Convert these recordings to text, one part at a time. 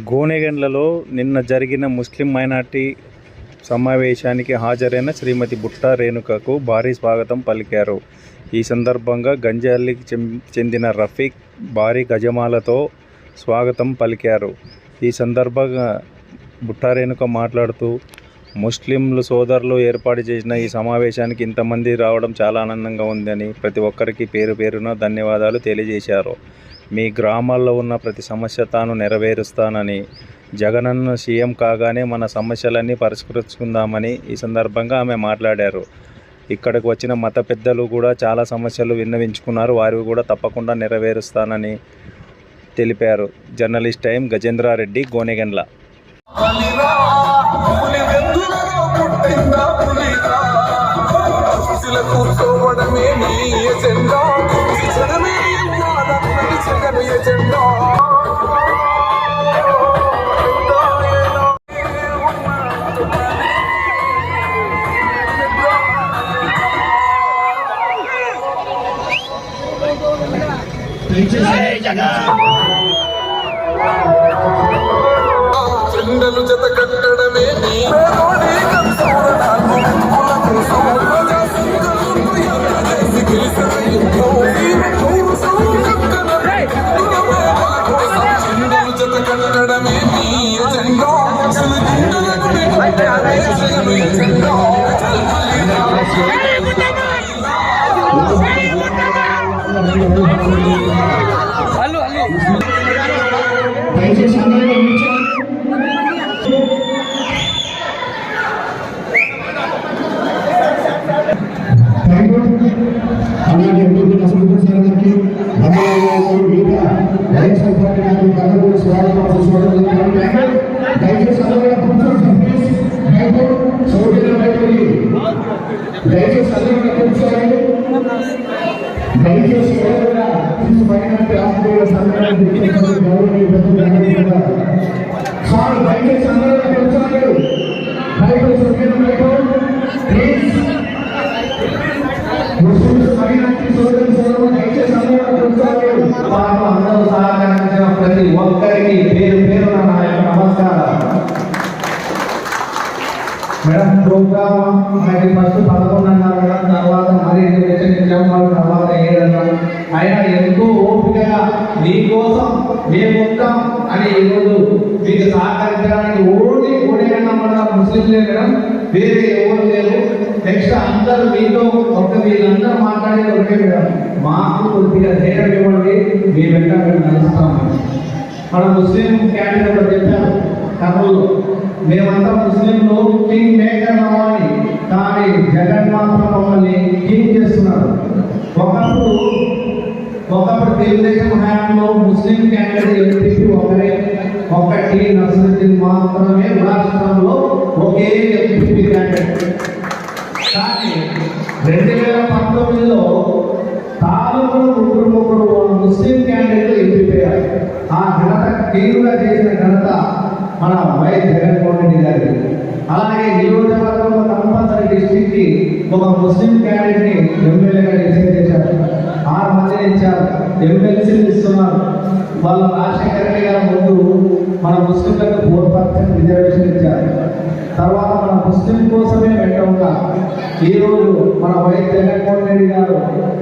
గోనెగండ్లలో నిన్న జరిగిన ముస్లిం మైనార్టీ సమావేశానికి హాజరైన శ్రీమతి బుట్టా రేణుకకు భారీ స్వాగతం పలికారు. ఈ సందర్భంగా గంజాలికి చెందిన రఫీక్ భారీ గజమాలతో స్వాగతం పలికారు. ఈ సందర్భంగా బుట్టా రేణుక మాట్లాడుతూ ముస్లింలు సోదరులు ఏర్పాటు చేసిన ఈ సమావేశానికి ఇంతమంది రావడం చాలా ఆనందంగా ఉందని ప్రతి ఒక్కరికి పేరు పేరున ధన్యవాదాలు తెలియజేశారు. మీ గ్రామాల్లో ఉన్న ప్రతి సమస్య తాను నెరవేరుస్తానని జగనన్న సీఎం కాగానే మన సమస్యలన్నీ పరిష్కరించుకుందామని ఈ సందర్భంగా ఆమె మాట్లాడారు. ఇక్కడికి వచ్చిన మత పెద్దలు కూడా చాలా సమస్యలు విన్నవించుకున్నారు. వారు కూడా తప్పకుండా నెరవేరుస్తానని తెలిపారు. Journalist time Gajendra Reddy Gonegandla. కూర్చోవడమే నీ ఎజెండా. చెండలు జత కట్టడమే నీ పేదోడి కన్సూరడాలు కులకు సౌరజ సింగలు ఎంత చేసి గెలిసిన యుద్ధం అలాగే ఎంపీ నసరుద్దీన్ సార్ గారికి ధన్యవాదాలు గారు మిగతా వైఎస్ఆర్ పార్టీ నాయకులకు అందరూ కూడా సార్ దయచేసి అందరూ కూర్చోండి దయచేసి ప్లీజ్ సోదరులు దయచేసి అందరూ కూర్చోండి పాపం అందరూ సహకరించిన ప్రతి ఒక్కరికి ప్రోగ్రామ్ మరి ఫస్ట్ పదకొండున్నర తర్వాత మరి ఎడ్యుకేషన్ వాళ్ళు తర్వాత ఏడు అయినా ఎంతో ఓపికగా మీకోసం మేము ఉంటాం అని ఈరోజు మీకు సహకరించడానికి ఓన్లీ ఓడేనా మన ముస్లింలే మేడం వేరే ఎవరు లేరు నెక్స్ట్ అందరూ మీతో ఒక వీళ్ళందరూ మాట్లాడే ఒకటే మేడం మాకు కొద్దిగా ధైర్యం ఇవ్వండి మీ వెంట మేము నడుస్తాము మన ముస్లిం క్యాండిడేట్ చెప్పారు కర్నూలు మేమంతా ముస్లింలు కింగ్ మేకర్ అవ్వాలి. కానీ జగన్ మాత్రం మమ్మల్ని కింగ్ చేస్తున్నారు ఒకప్పుడు ఒకప్పుడు తెలుగుదేశం హయాంలో ముస్లిం క్యాండిడేట్ ఎంపీపీ ఒకరే. ఒకటి నర్సరుద్దీన్ మాత్రమే రాష్ట్రంలో ఒకే ఎంపీపీ క్యాండిడేట్ కానీ రెండు వేల పంతొమ్మిదిలో తాలూకులు ముగ్గురు ముగ్గురు ముస్లిం క్యాండిడేట్లు ఎంపిపోయారు ఆ ఘనత తీరుగా చేసిన ఘనత మన వై జగన్మోహన్ రెడ్డి గారికి అలాగే నియోజకవర్గంలో కంపల్సరీ డిస్ట్రిక్ట్ ఒక ముస్లిం క్యాండిడేట్ని ఎమ్మెల్యేగా డిసైడ్ చేశారు. ఆరు మందిని ఇచ్చారు ఎమ్మెల్సీలు ఇస్తున్నారు వాళ్ళ రాజశేఖర రెడ్డి గారి ముందు మన ముస్లింలకు ఫోర్ పర్సెంట్ రిజర్వేషన్ ఇచ్చారు. తర్వాత మన ముస్లిం కోసమే పెట్టవుగా ఈరోజు మన వైఎస్ జగన్మోహన్ రెడ్డి గారు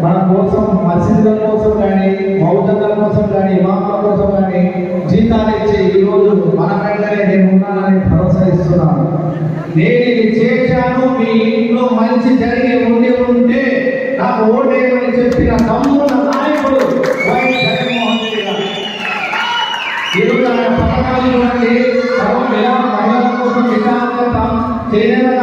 మన కోసం మసీదుల కోసం కానీ మౌజన్ల కోసం కానీ ఇమాముల కోసం కానీ జీతాలు ఇచ్చి ఈ రోజు మన వెంటనే నేను ఉన్నానని భరోసా ఇస్తున్నాను నేను ఇది చేశాను మీ ఇంట్లో మంచి జరిగి ఉండి ఉంటే నాకు ఓటేయమని చెప్పిన తమ్ముల నాయకుడు వైఎస్ జగన్మోహన్ రెడ్డి గారు. ఈరోజు ఆయన పథకాలు చూడండి సర్వ మహిళా మహిళల కోసం విశాఖత చేనేత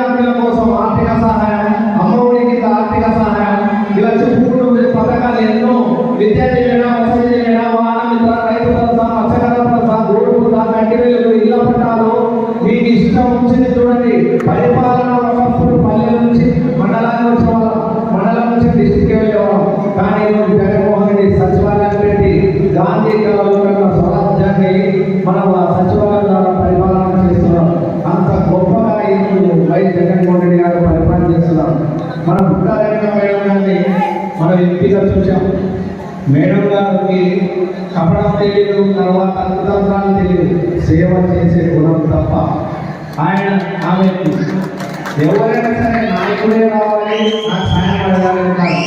వచ్చాం. మేడం గారికి కపడం తెలియదు తర్వాత కుతంత్రాలు తెలియదు సేవ చేసే గుణం తప్ప ఆయన ఆమెకు ఎవరైనా సరే నాయకుడే రావాలి నాకు సాయం అడగాలి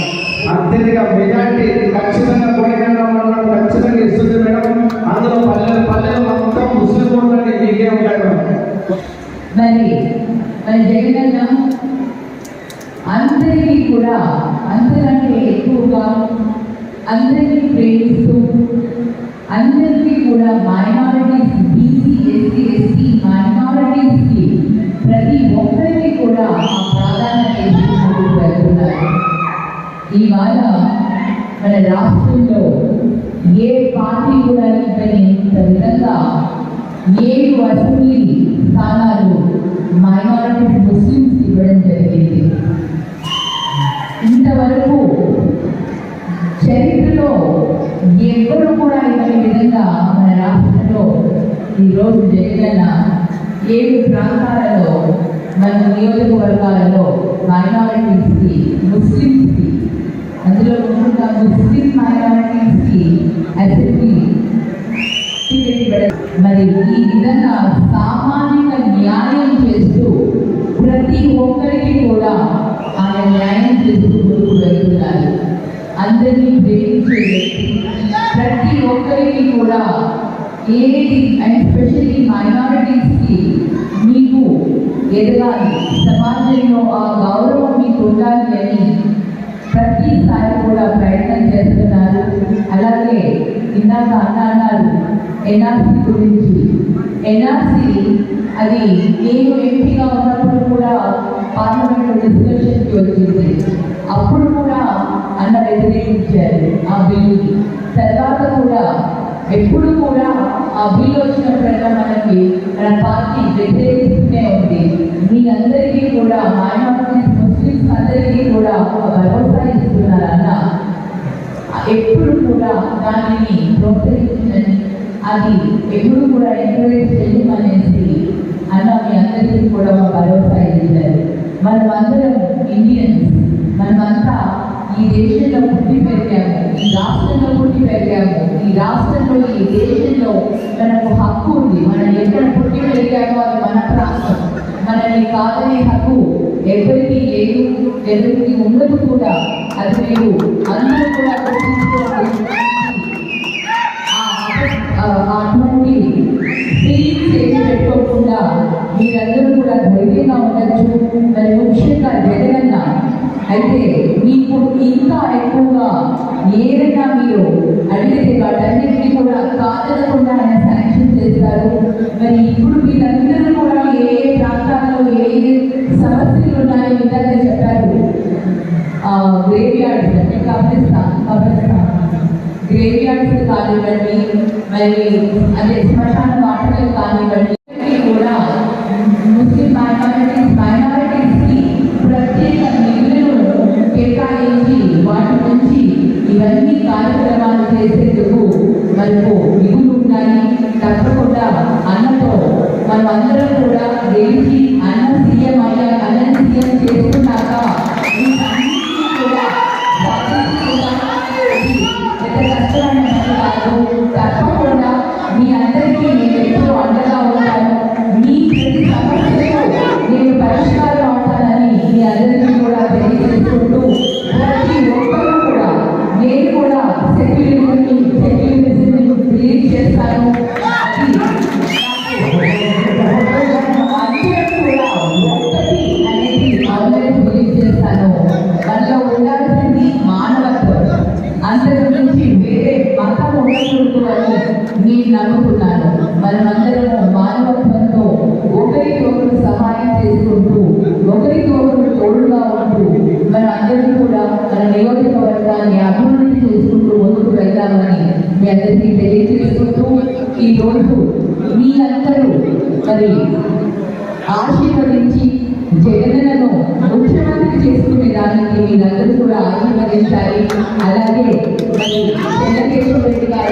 అత్యధిక మెజార్టీ ఖచ్చితంగా కోరికల్లో ఉండడం ఖచ్చితంగా ఇస్తుంది మేడం. అందులో పల్లెలు పల్లెలు మొత్తం ముస్లిం ఓట్లని మీకే ఉంటాడు. మరి మరి జగనన్న అందరికీ కూడా అందరికంటే ఎక్కువగా అందరినీ ప్రేమిస్తూ అందరికీ కూడా మైనారిటీస్ బీసీ ఎస్సీ ఎస్టీ మైనారిటీస్కి ప్రతి ఒక్కరికి కూడా ఆ ప్రాధాన్యత ఇస్తున్నట్టు వెళ్తున్నారు ఇవాళ మన రాష్ట్రంలో ఏ పార్టీ కూడా ఇంత విధంగా ఏడు అసెంబ్లీ స్థానాలు మైనారిటీస్ ముస్లిమ్స్ ఇవ్వడం జరిగింది. వరకు చరిత్రలో ఎవ్వరు కూడా ఇవ్వని విధంగా మన రాష్ట్రంలో ఈరోజు జరిగిన ఏడు ప్రాంతాలలో మన నియోజకవర్గాలలో మైనారిటీస్కి ముస్లిమ్స్కి అందులో ముఖ్యంగా ముస్లిం మైనారిటీస్కి అసెంబ్లీ మరి ఈ విధంగా సామాజిక అందరినీ ప్రేమించే ప్రతి ఒక్కరికి కూడా ఏది అండ్ స్పెషల్లీ మైనారిటీస్కి మీకు ఎదగాలి సమాజంలో ఆ గౌరవం మీకు ఉండాలి అని ప్రతిసారి కూడా ప్రయత్నం చేస్తున్నారు. అలాగే ఇందాక అన్నారు ఎన్ఆర్సీ గురించి. ఎన్ఆర్సీ అది నేను ఎంపీగా ఉన్నప్పుడు కూడా పార్లమెంట్లో డిస్కషన్కి వచ్చింది. అప్పుడు కూడా అన్న వ్యతిరేకించారు ఆ బిల్లుకి. తర్వాత కూడా ఎప్పుడు కూడా ఆ బిల్లు వచ్చినప్పుడల్లా మనకి మన పార్టీ వ్యతిరేకిస్తూనే ఉంది. మీ అందరికీ కూడా మైనారిటీస్ ముస్లిమ్స్ అందరికీ కూడా ఒక భరోసా ఇస్తున్నారు అన్న. ఎప్పుడు కూడా దానిని ప్రోత్సహించని అది ఎప్పుడు కూడా ఎంకరేజ్ చేయమనేసి అన్న మీ అందరికీ కూడా ఒక భరోసా ఇచ్చారు. మనం అందరం ఇండియన్స్ మనమంతా ఈ దేశంలో పుట్టి పెరిగాము ఈ రాష్ట్రంలో పుట్టి పెరిగాము ఈ రాష్ట్రంలో ఈ దేశంలో మనకు హక్కు ఉంది. మనం ఎక్కడ పుట్టి పెరిగామో అది మన ప్రాంతం. మనల్ని కాదనే హక్కు ఎవరికి లేదు ఎవరికి ఉండదు కూడా. అది మీరు అందరూ కూడా ఆ, అటువంటి ఫీలింగ్స్ ఏమి పెట్టుకోకుండా మీరందరూ కూడా ధైర్యంగా ఉండొచ్చు. అయితే మీకు ఇంకా ఎక్కువగా ఏదైనా మీరు అడిగితే వాటన్నిటిని కూడా కాదనకుండా ఆయన శాంక్షన్ చేస్తారు మరి ఇప్పుడు వీళ్ళందరూ కూడా ఏ ఏ ప్రాంతాల్లో ఏ ఏ సమస్యలు ఉన్నాయో ఇందాక చెప్పారు. గ్రేవ్ యార్డ్స్ అంటే కబ్రిస్తాన్ కబ్రిస్తాన్ గ్రేవ్ యార్డ్స్ కానివ్వండి మరి అదే శ్మశాన వాటలు కానివ్వండి కూడా ముస్లిం మైనారిటీస్ మైనారిటీస్కి కార్యక్రమాలు చేసేందుకు మనకు నిధులు ఉన్నాయి తప్పకుండా అన్నతో మనం అందరం కూడా గెలిచి అన్న సీఎం అయ్యా అన్న సీఎం చేసుకున్నాక తప్పకుండా మీ అందరికీ నేను ఎప్పుడూ అండగా ఉంటాను మీ ప్రతి సమస్య తెలియజేసుకుంటూ ఈ రోజు మీ అందరూ మరి ఆశీర్వదించి జగనన్నను ముఖ్యమంత్రి చేసుకునే దానికి మీరందరూ కూడా ఆశీర్వదించాలి. అలాగే మరి చంద్రకేశ్వర రెడ్డి గారు